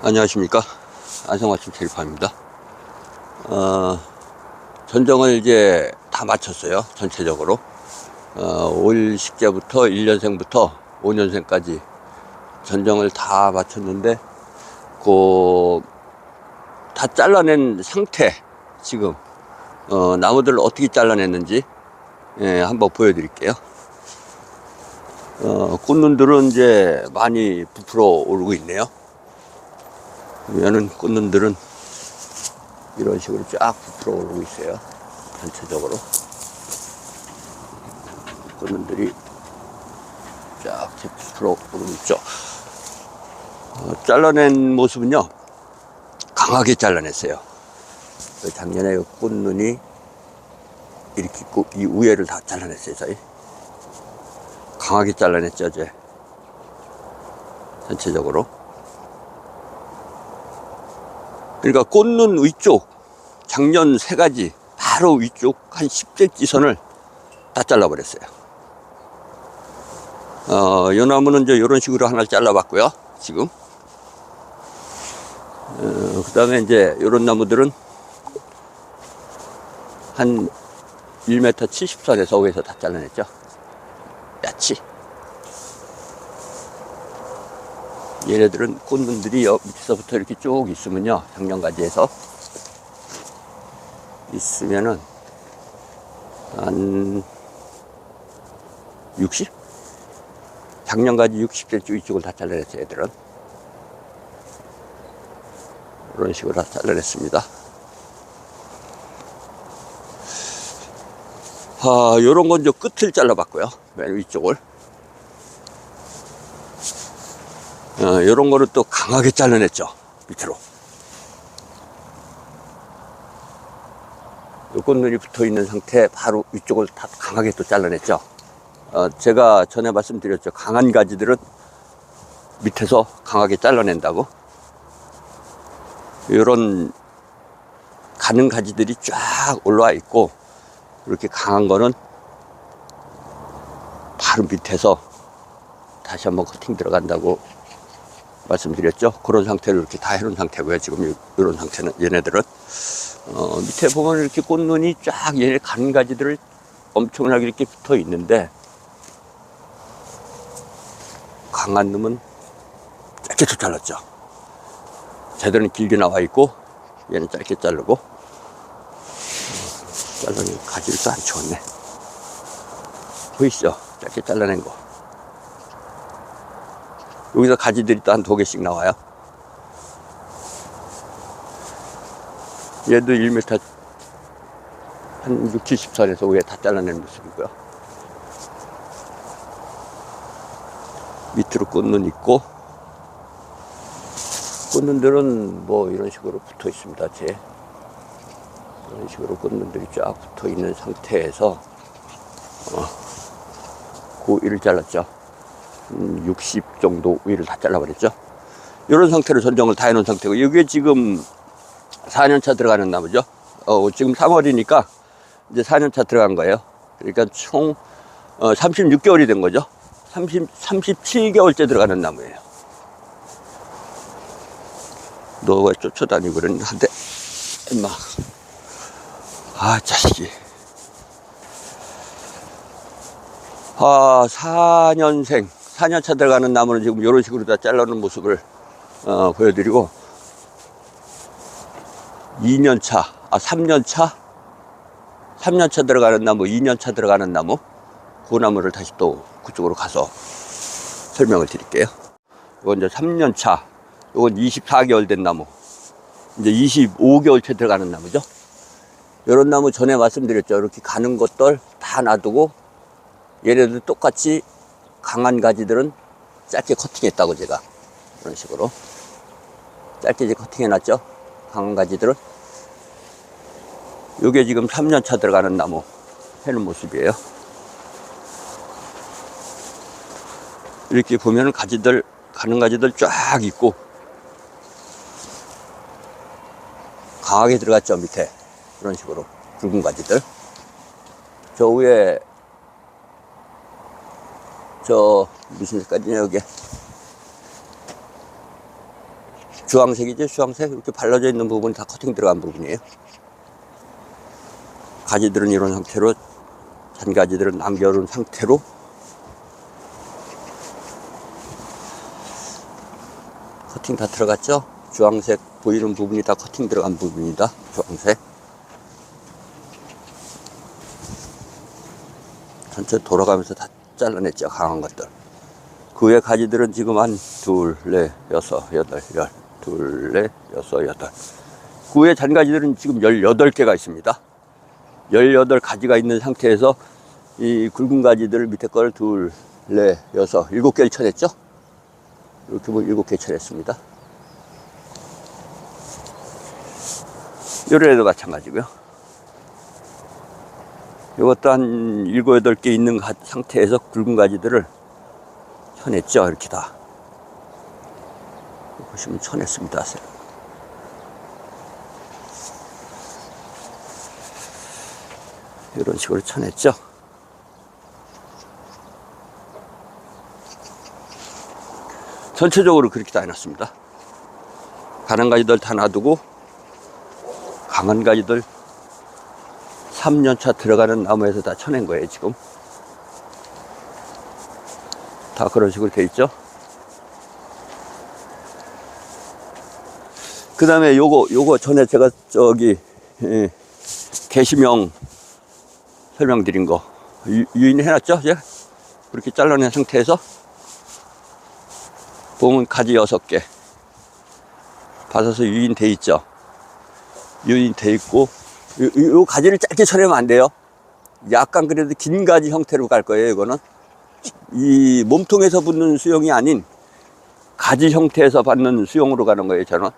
안녕하십니까. 안성맞춤 체리파입니다. 어, 전정을 이제 다 마쳤어요. 전체적으로. 어, 올 식재부터 1년생부터 5년생까지 전정을 다 마쳤는데, 그, 다 잘라낸 상태, 지금, 어, 나무들을 어떻게 잘라냈는지, 예, 한번 보여드릴게요. 어, 꽃눈들은 이제 많이 부풀어 오르고 있네요. 보면은 꽃눈들은 이런 식으로 쫙 부풀어 오르고 있어요. 전체적으로. 꽃눈들이 쫙 부풀어 오르고 있죠. 어, 잘라낸 모습은요, 강하게 잘라냈어요. 그 작년에 그 꽃눈이 이렇게 있고, 이 위에를 다 잘라냈어요, 저희. 강하게 잘라냈죠, 이제. 전체적으로. 그러니까 꽃눈 위쪽, 작년 세 가지, 바로 위쪽 한 10cm 선을 다 잘라버렸어요. 어, 요 나무는 이제 이런 식으로 하나 잘라봤고요, 지금. 어, 그 다음에 이제 이런 나무들은 한 1m 70선에서 위에서 다 잘라냈죠. 야치. 얘네들은 꽃눈들이 여 밑에서부터 이렇게 쭉 있으면요. 작년가지에서 있으면은 한 60? 작년가지 60cm 이쪽을 다 잘라냈어요, 얘들은. 이런 식으로 다 잘라냈습니다. 아, 요런 건 저 끝을 잘라봤고요. 맨 위쪽을. 어, 요런 거를 또 강하게 잘라냈죠. 밑으로. 요 꽃눈이 붙어 있는 상태 바로 위쪽을 다 강하게 또 잘라냈죠. 어, 제가 전에 말씀드렸죠. 강한 가지들은 밑에서 강하게 잘라낸다고. 요런 가는 가지들이 쫙 올라와 있고, 이렇게 강한 거는 바로 밑에서 다시 한번 커팅 들어간다고 말씀드렸죠. 그런 상태로 이렇게 다 해놓은 상태고요. 지금 이런 상태는 얘네들은 어, 밑에 보면 이렇게 꽃눈이 쫙 얘네 가는 가지들을 엄청나게 이렇게 붙어 있는데 강한 놈은 짧게 또 잘랐죠. 제대로는 길게 나와 있고 얘는 짧게 자르고 잘라낸 가지를 또 안 치웠네. 보이시죠? 짧게 잘라낸 거. 여기서 가지들이 또 한 두 개씩 나와요. 얘도 1m 한 6, 70선에서 위에 다 잘라낸 모습이고요. 밑으로 꽃눈 있고, 꽃눈들은 뭐 이런 식으로 붙어 있습니다. 제. 이런 식으로 꽃눈들이 쫙 붙어 있는 상태에서 어, 그 위를 잘랐죠. 음, 60 정도 위를 다 잘라버렸죠. 이런 상태로 전정을 다 해놓은 상태고 이게 지금 4년차 들어가는 나무죠. 어, 지금 3월이니까 이제 4년차 들어간 거예요. 그러니까 총 어, 36개월이 된 거죠. 30, 37개월째 들어가는 나무예요. 너가 쫓아다니고 그러는데 엄마 아, 자식이. 아, 4년생, 4년차 들어가는 나무는 지금 이런 식으로 다 잘라놓은 모습을 어, 보여드리고, 2년차, 아, 3년차, 3년차 들어가는 나무, 2년차 들어가는 나무, 그 나무를 다시 또 그쪽으로 가서 설명을 드릴게요. 이건 이제 3년차, 이건 24개월 된 나무, 이제 25개월째 들어가는 나무죠. 이런 나무 전에 말씀드렸죠. 이렇게 가는 것들 다 놔두고 얘네들 똑같이 강한 가지들은 짧게 커팅했다고 제가 이런 식으로 짧게 이제 커팅해놨죠. 강한 가지들은 이게 지금 3년차 들어가는 나무 해는 모습이에요. 이렇게 보면은 가지들 가는 가지들 쫙 있고 강하게 들어갔죠 밑에 이런 식으로 굵은 가지들 저 위에 저 무슨 색깔이냐 여기 주황색이죠, 주황색. 이렇게 발라져 있는 부분이 다 커팅 들어간 부분이에요. 가지들은 이런 상태로, 잔가지들은 남겨놓은 상태로 커팅 다 들어갔죠? 주황색 보이는 부분이 다 커팅 들어간 부분이다. 주황색. 전체 돌아가면서 다 잘라냈죠. 강한 것들. 그 외 가지들은 지금 한 둘, 넷, 여섯, 여덟, 열. 둘, 넷, 여섯, 여덟. 그 외 잔가지들은 지금 18개가 있습니다. 18가지가 있는 상태에서 이 굵은 가지들 밑에 걸 둘, 넷, 여섯, 일곱 개를 쳐냈죠? 이렇게 보면 일곱 개 쳐냈습니다. 요래도 마찬가지고요. 이것도 한 일곱, 여덟 개 있는 가- 상태에서 굵은 가지들을 쳐냈죠. 이렇게 다. 보시면 쳐냈습니다. 이런 식으로 쳐냈죠. 전체적으로 그렇게 다 해놨습니다. 가는 가지들 다 놔두고 강한 가지들 3년차 들어가는 나무에서 다 쳐낸 거예요, 지금. 다 그런 식으로 돼 있죠. 그 다음에 요거, 요거 전에 제가 저기, 예, 게시명 설명드린 거. 유, 유인 해 놨죠, 이제? 그렇게 잘라낸 상태에서. 보면 가지 여섯 개. 받아서 유인 돼 있죠. 유인 돼 있고, 요, 요- 요 가지를 짧게 쳐내면 안 돼요. 약간 그래도 긴 가지 형태로 갈 거예요, 이거는. 이 몸통에서 붙는 수영이 아닌 가지 형태에서 받는 수영으로 가는 거예요, 저는.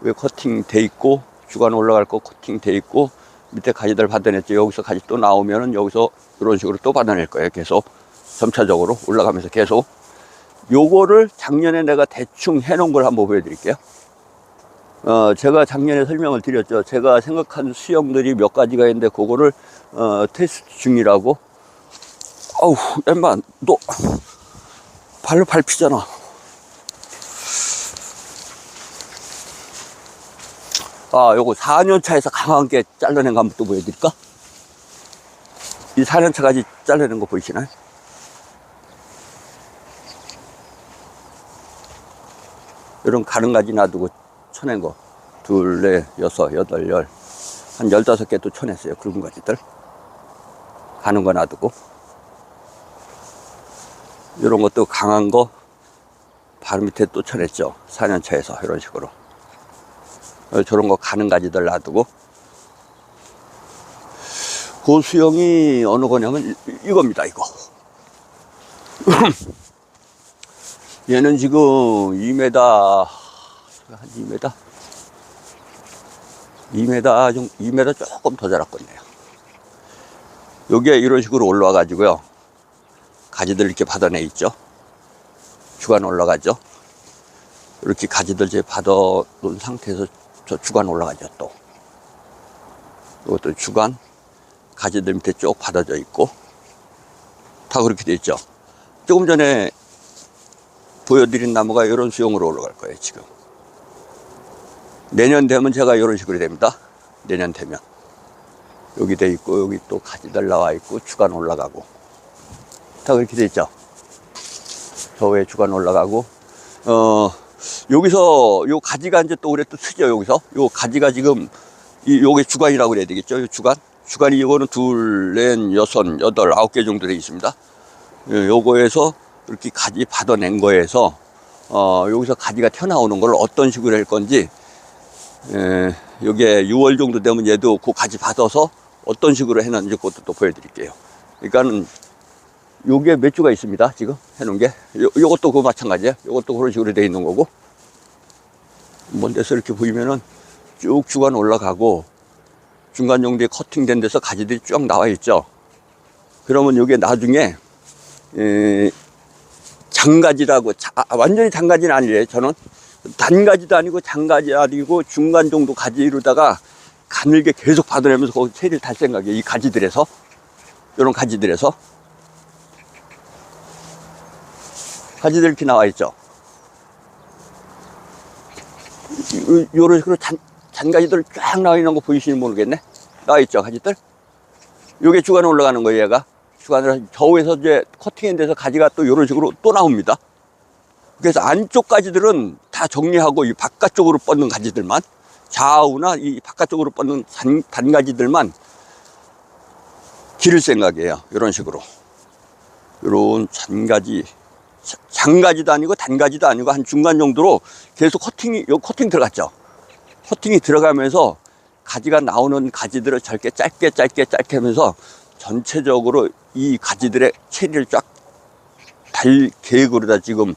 왜 커팅 돼 있고, 주간 올라갈 거 커팅 돼 있고, 밑에 가지들 받아냈죠. 여기서 가지 또 나오면은 여기서 이런 식으로 또 받아낼 거예요, 계속. 점차적으로 올라가면서 계속. 요거를 작년에 내가 대충 해놓은 걸 한번 보여드릴게요. 어, 제가 작년에 설명을 드렸죠. 제가 생각한 수영들이 몇 가지가 있는데, 그거를, 어, 테스트 중이라고. 아우, 엠마, 너, 발로 밟히잖아. 아, 요거 4년 차에서 강한 게 잘라낸 거 한번 또 보여드릴까? 이 4년 차까지 잘라낸 거 보이시나요? 이런 가는 가지 놔두고 쳐낸 거. 둘, 넷, 여섯, 여덟, 열. 한 열다섯 개 또 쳐냈어요. 굵은 가지들. 가는 거 놔두고. 이런 것도 강한 거 바로 밑에 또 쳐냈죠. 4년 차에서 이런 식으로. 어, 저런 거 가는 가지들 놔두고. 그 수영이 어느 거냐면 이- 이겁니다, 이거. 얘는 지금 2m, 한 2m? 2m, 좀, 2m 조금 더 자랐겠네요. 여기에 이런 식으로 올라와 가지고요. 가지들 이렇게 받아내 있죠. 주간 올라가죠. 이렇게 가지들 제 받아놓은 상태에서 저 주간 올라가죠, 또. 이것도 주간, 가지들 밑에 쭉 받아져 있고, 다 그렇게 돼 있죠. 조금 전에 보여드린 나무가 이런 수영으로 올라갈 거예요, 지금. 내년 되면 제가 이런 식으로 됩니다. 내년 되면. 여기 돼 있고, 여기 또 가지들 나와 있고, 주간 올라가고. 다 그렇게 돼 있죠. 저 위에 주간 올라가고, 어, 여기서 요 가지가 이제 또 올해 또 쓰죠, 여기서. 요 가지가 지금, 이, 요게 주간이라고 그래야 되겠죠, 요 주간. 주간이 이거는 둘, 넷, 여섯, 여덟, 아홉 개 정도 돼 있습니다. 예, 요거에서 이렇게 가지 받아낸 거에서 어, 여기서 가지가 튀어나오는 걸 어떤 식으로 할 건지 예, 요게 6월 정도 되면 얘도 그 가지 받아서 어떤 식으로 해놨는지 그것도 또 보여드릴게요. 그러니까는 요게 몇 주가 있습니다. 지금 해놓은 게. 요, 요것도 그 마찬가지예요. 요것도 그런 식으로 돼 있는 거고. 먼 데서 이렇게 보이면은 쭉 주간 올라가고 중간 정도에 커팅된 데서 가지들이 쭉 나와 있죠. 그러면 요게 나중에 에, 장가지라고 자- 아, 완전히 장가지는 아니래요 저는 단가지도 아니고 장가지 아니고 중간 정도 가지로다가 가늘게 계속 받아내면서 거기 세를 탈 생각이에요 이 가지들에서 이런 가지들에서 가지들 이렇게 나와 있죠 요- 요런 식으로 잔, 잔가지들 쫙 나와 있는 거 보이시는 모르겠네? 나와 있죠, 가지들? 요게 주간에 올라가는 거예요, 얘가. 주간으로 저우에서 이제 커팅한 데서 가지가 또 요런 식으로 또 나옵니다. 그래서 안쪽 가지들은 다 정리하고 이 바깥쪽으로 뻗는 가지들만 좌우나 이 바깥쪽으로 뻗는 단, 단가지들만 기를 생각이에요. 이런 식으로. 이런 잔가지, 자- 장가지도 아니고 단가지도 아니고 한 중간 정도로 계속 커팅이, 요 커팅 들어갔죠. 커팅이 들어가면서 가지가 나오는 가지들을 짧게 짧게 짧게 짧게 하면서 전체적으로 이 가지들의 체리를 쫙 달 계획으로 다 지금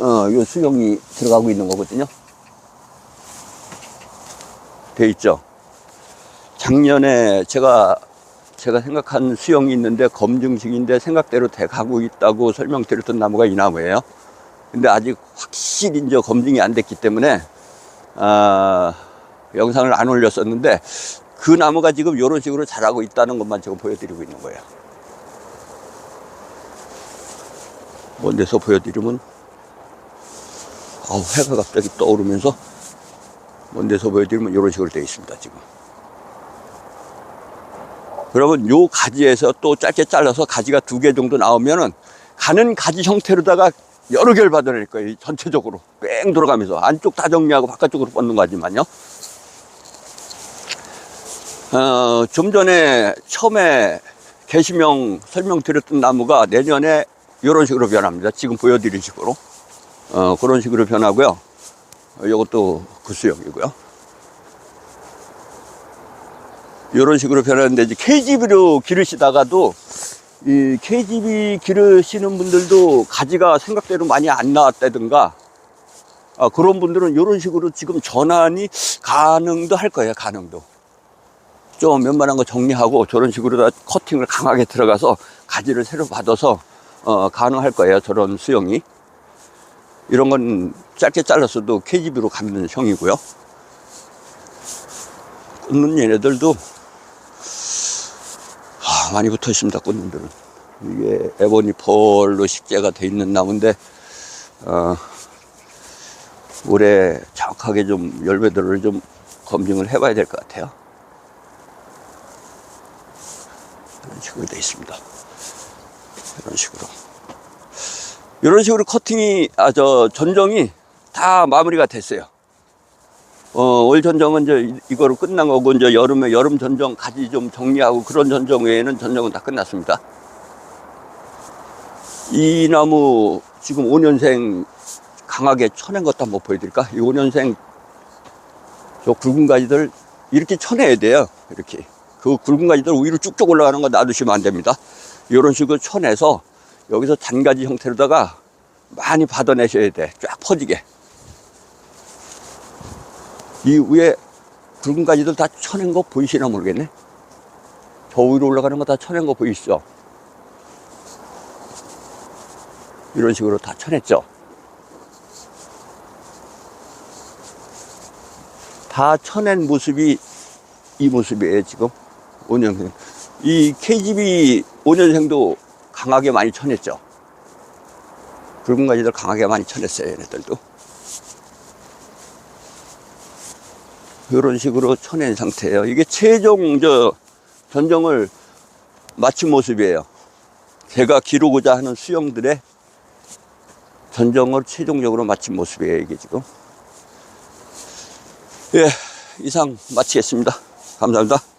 어, 요 수영이 들어가고 있는 거거든요. 돼 있죠. 작년에 제가 제가 생각한 수영이 있는데 검증식인데 생각대로 돼 가고 있다고 설명드렸던 나무가 이 나무예요. 근데 아직 확실히 이제 검증이 안 됐기 때문에 아, 영상을 안 올렸었는데 그 나무가 지금 이런 식으로 자라고 있다는 것만 지금 보여드리고 있는 거예요. 먼 데서 보여드리면 아우 해가 갑자기 떠오르면서 먼 데서 보여드리면 이런 식으로 되어 있습니다 지금. 그러면 요 가지에서 또 짧게 잘라서 가지가 두 개 정도 나오면은 가는 가지 형태로다가 여러 개를 받아낼 거예요 이 전체적으로. 뺑 돌아가면서. 안쪽 다 정리하고 바깥쪽으로 뻗는 거지만요. 어, 좀 전에 처음에 게시명 설명드렸던 나무가 내년에 이런 식으로 변합니다. 지금 보여드린 식으로 어, 그런 식으로 변하고요. 어, 이것도 구수형이고요. 이런 식으로 변하는데 이제 KGB로 기르시다가도 이 KGB 기르시는 분들도 가지가 생각대로 많이 안 나왔다든가 아, 그런 분들은 이런 식으로 지금 전환이 가능도 할 거예요. 가능도. 좀 웬만한 거 정리하고 저런 식으로 다 커팅을 강하게 들어가서 가지를 새로 받아서 어, 가능할 거예요. 저런 수영이. 이런 건 짧게 잘랐어도 KGB로 가는 형이고요. 꽂는 얘네들도 아, 많이 붙어 있습니다. 꽂는들은 이게 에보니 폴로 식재가 돼 있는 나무인데 어, 올해 정확하게 좀 열매들을 좀 검증을 해봐야 될 것 같아요. 이런 식으로 돼 있습니다. 이런 식으로. 이런 식으로 커팅이, 아, 저, 전정이 다 마무리가 됐어요. 어, 올 전정은 이제 이- 이거로 끝난 거고, 이제 여름에 여름 전정 가지 좀 정리하고 그런 전정 외에는 전정은 다 끝났습니다. 이 나무 지금 5년생 강하게 쳐낸 것도 한번 보여드릴까? 이 5년생 저 굵은 가지들 이렇게 쳐내야 돼요. 이렇게. 그 굵은 가지들 위로 쭉쭉 올라가는 거 놔두시면 안 됩니다. 이런 식으로 쳐내서 여기서 잔가지 형태로다가 많이 받아내셔야 돼. 쫙 퍼지게. 이 위에 굵은 가지들 다 쳐낸 거 보이시나 모르겠네. 저 위로 올라가는 거 다 쳐낸 거 보이시죠? 이런 식으로 다 쳐냈죠. 다 쳐낸 모습이 이 모습이에요, 지금. 5년생. 이 KGB 5년생도 강하게 많이 쳐냈죠. 붉은 가지들 강하게 많이 쳐냈어요, 얘네들도. 이런 식으로 쳐낸 상태예요. 이게 최종 저 전정을 마친 모습이에요. 제가 기르고자 하는 수영들의 전정을 최종적으로 마친 모습이에요, 이게 지금. 예, 이상 마치겠습니다. 감사합니다.